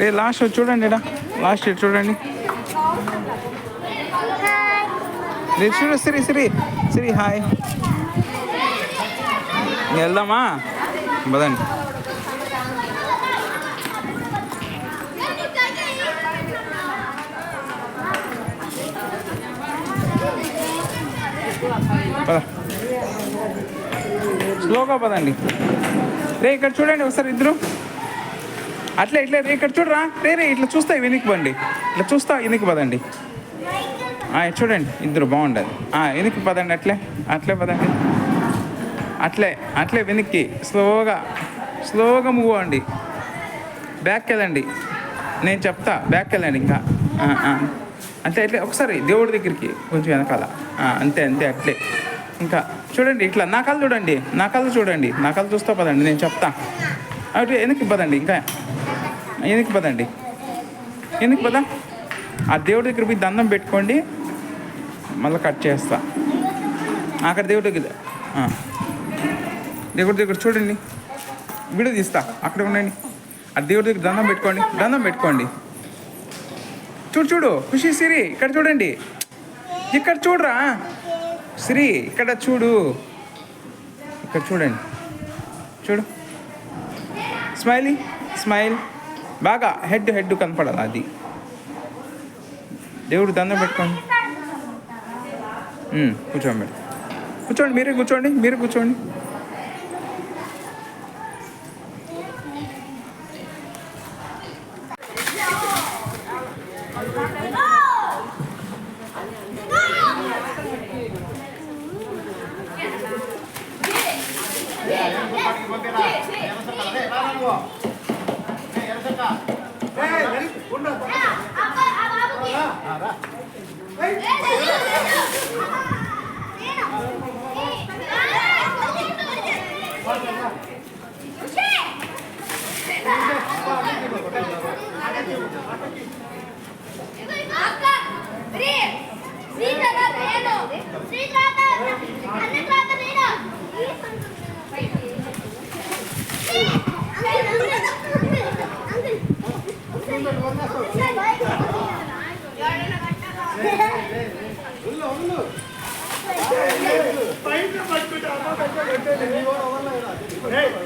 రే last చూడండి ఇడా last చూడండి. రే చూడు సిరి సిరి. సిరి హాయ్. వెళ్దామా? పదండి. పద. స్లోగా పదండి. రే ఇక్కడ చూడండి ఒకసారి ఇద్దరు. అట్లే ఇట్లా ఇక్కడ చూడరా. రే రే ఇట్లా చూస్తా వెనక్కి పండి. ఇట్లా చూస్తా వెనక్కి పదండి. చూడండి ఇద్దరు బాగుండదు వెనక్కి పదండి అట్లే అట్లే పదండి. అట్లే అట్లే వెనక్కి స్లోగా స్లోగా మూవ్ అండి బ్యాక్ వెళ్ళండి. నేను చెప్తా బ్యాక్ వెళ్ళండి ఇంకా. అంతే అట్లే ఒకసారి దేవుడి దగ్గరికి కొంచెం వెనకాల. అంతే అంతే అట్లే. ఇంకా చూడండి ఇట్లా నా కళ్ళు చూడండి నా కళ్ళు చూడండి. నా కళ్ళు చూస్తా పదండి నేను చెప్తా. అటు వెనక్కి పదండి ఇంకా. ఎందుకు పదండి? ఎందుకు పదా? ఆ దేవుడి దగ్గర పోయి దండం పెట్టుకోండి మళ్ళీ కట్ చేస్తా. అక్కడ దేవుడి దగ్గర దేవుడి దగ్గర చూడండి. వీడియో తీస్తా అక్కడ ఉండండి. ఆ దేవుడి దగ్గర దండం పెట్టుకోండి దండం పెట్టుకోండి. చూడు చూడు ఖుషి సిరి ఇక్కడ చూడండి. ఇక్కడ చూడరా? సిరి ఇక్కడ చూడు. ఇక్కడ చూడండి. చూడు. Smiley smile. బాగా హెడ్ హెడ్ కనపడాలి అది. దేవుడు దండం పెట్టుకోండి. ఉమ్, కూర్చోండి. మేడం కూర్చోండి మీరే కూర్చోండి.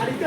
ಅಡಿಕೆ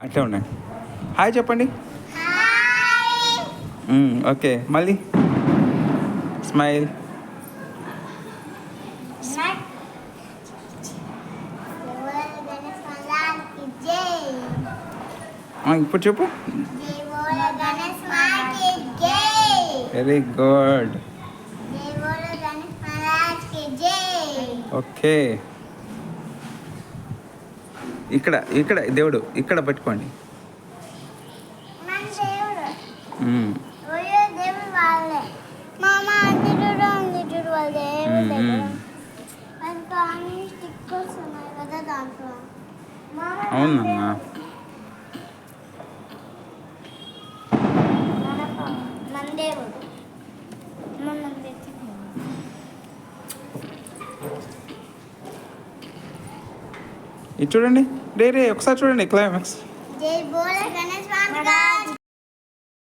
అట్లే ఉండండి హాయ్ చెప్పండి మ్మ్, ఓకే మళ్ళీ స్మైల్ ఆ, Ah, ఇప్పుడు చెప్పు. వెరీ గుడ్ ఓకే ఇక్కడ ఇక్కడ దేవుడు ఇక్కడ పెట్టుకోండి. Hmm. Hmm, hmm. అవునమ్మా. ఇది చూడండి. రే రే ఒకసారి చూడండి క్లైమాక్స్ జై బోల గణేష్ స్వామి